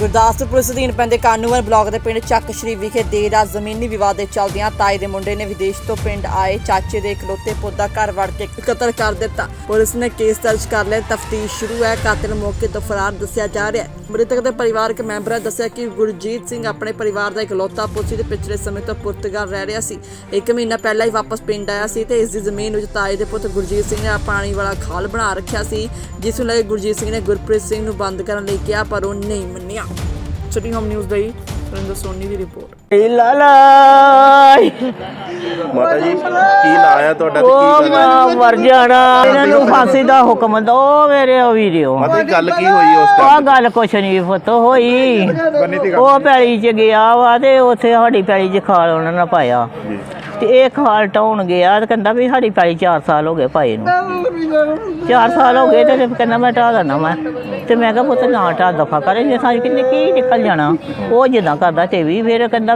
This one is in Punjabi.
ਗੁਰਦਾਸਪੁਰ ਪੁਲਿਸ ਅਧੀਨ ਪੈਂਦੇ ਕਾਨੂੰਨ ਬਲਾਕ ਦੇ ਪਿੰਡ ਚੱਕ ਸ਼੍ਰੀ ਵਿਖੇ ਦੇਰ ਰਾਤ ਜ਼ਮੀਨੀ ਵਿਵਾਦ ਦੇ ਚੱਲਦਿਆਂ ਤਾਏ ਦੇ ਮੁੰਡੇ ਨੇ ਵਿਦੇਸ਼ ਤੋਂ ਪਿੰਡ ਆਏ। ਚਾਚੇ ਦੇ ਇਕਲੌਤੇ ਪੁੱਤ ਦਾ ਘਰ ਵੜ ਕੇ ਕਤਲ ਕਰ ਦਿੱਤਾ। ਪੁਲਿਸ ਨੇ ਕੇਸ ਦਰਜ ਕਰ ਲਿਆ। ਤਫਤੀਸ਼ ਸ਼ੁਰੂ ਹੈ। ਕਾਤਲ ਮੌਕੇ ਤੋਂ ਫਰਾਰ ਦੱਸਿਆ ਜਾ ਰਿਹਾ ਹੈ। ਮ੍ਰਿਤਕ ਦੇ ਪਰਿਵਾਰਕ ਮੈਂਬਰਾਂ ਦੱਸਿਆ ਕਿ ਗੁਰਜੀਤ ਸਿੰਘ ਆਪਣੇ ਪਰਿਵਾਰ ਦਾ ਇਕਲੌਤਾ ਪੁੱਤ ਸੀ ਤੇ ਪਿਛਲੇ ਸਮੇਂ ਤੋਂ ਪੁਰਤਗਾਲ ਰਹਿ ਰਿਹਾ ਸੀ। ਇੱਕ ਮਹੀਨਾ ਪਹਿਲਾਂ ਹੀ ਵਾਪਸ ਪਿੰਡ ਆਇਆ ਸੀ ਤੇ ਇਸ ਦੀ ਜ਼ਮੀਨ ਵਿੱਚ ਤਾਏ ਦੇ ਪੁੱਤ ਗੁਰਜੀਤ ਸਿੰਘ ਨੇ ਪਾਣੀ ਵਾਲਾ ਖਾਲ ਬਣਾ ਰੱਖਿਆ ਸੀ, ਜਿਸ ਨੂੰ ਲੈ ਕੇ ਗੁਰਜੀਤ ਸਿੰਘ ਨੇ ਗੁਰਪ੍ਰੀਤ ਸਿੰਘ ਨੂੰ ਬੰਦ ਕਰਨ ਲਈ ਕਿਹਾ, ਪਰ ਉਹ ਨਹੀਂ ਮੰਨਿਆ। ਸਿਟੀ ਹੋਮ ਨਿਊਜ਼ ਲਈ ਸੁਰਿੰਦਰ ਸੋਨੀ ਦੀ ਰਿਪੋਰਟ ਲਾਲਾਈ ਮਾਤਾ ਜੀ ਕੀ ਨਾਂ ਆ ਤੁਹਾਡਾ ਤੇ ਉਹ ਕੀ ਗੱਲ ਮੈਂ ਮਰ ਜਾਣਾ ਇਹਨਾਂ ਨੂੰ ਫਾਂਸੀ ਦਾ ਹੁਕਮ ਦੋ ਮੇਰੇ ਵੀਡੀਓ ਮਾਤਾ ਜੀ ਗੱਲ ਕੀ ਹੋਈ ਉਸ ਆ ਟਾਈਮ ਗੱਲ ਕੁਛ ਨਹੀਂ ਪੁੱਤ ਹੋਈ। ਉਹ ਪੈਲੀ ਚ ਗਿਆ ਵਾ ਤੇ ਉੱਥੇ ਸਾਡੀ ਪੈਲੀ ਚ ਖਾਲ ਉਹਨਾਂ ਨੇ ਪਾਇਆ। ਤੇ ਇਹ ਖਾਲ ਟਾਉਣ ਗਿਆ ਤੇ ਕਹਿੰਦਾ ਵੀ ਸਾਡੀ ਪੈਲੀ 4 ਸਾਲ ਹੋ ਗਏ ਪਾਏ ਨੂੰ। 4 ਸਾਲ ਹੋ ਗਏ ਤੇ ਫਿਰ ਕਹਿੰਦਾ ਮੈਂ ਢਾਹ ਦੇਣਾ ਮੈਂ ਤੇ ਮੈਂ ਕਿਹਾ ਪੁੱਤ ਨਾ ਢਾਹ ਦਫਾ ਕਰ ਇਹ ਸਾਂ ਕਿੰਨੇ ਕੀ ਨਿਕਲ ਜਾਣਾ। ਉਹ ਜਿੱਦਾਂ ਕਰਦਾ ਤੇ ਵੀ ਫਿਰ ਕਹਿੰਦਾ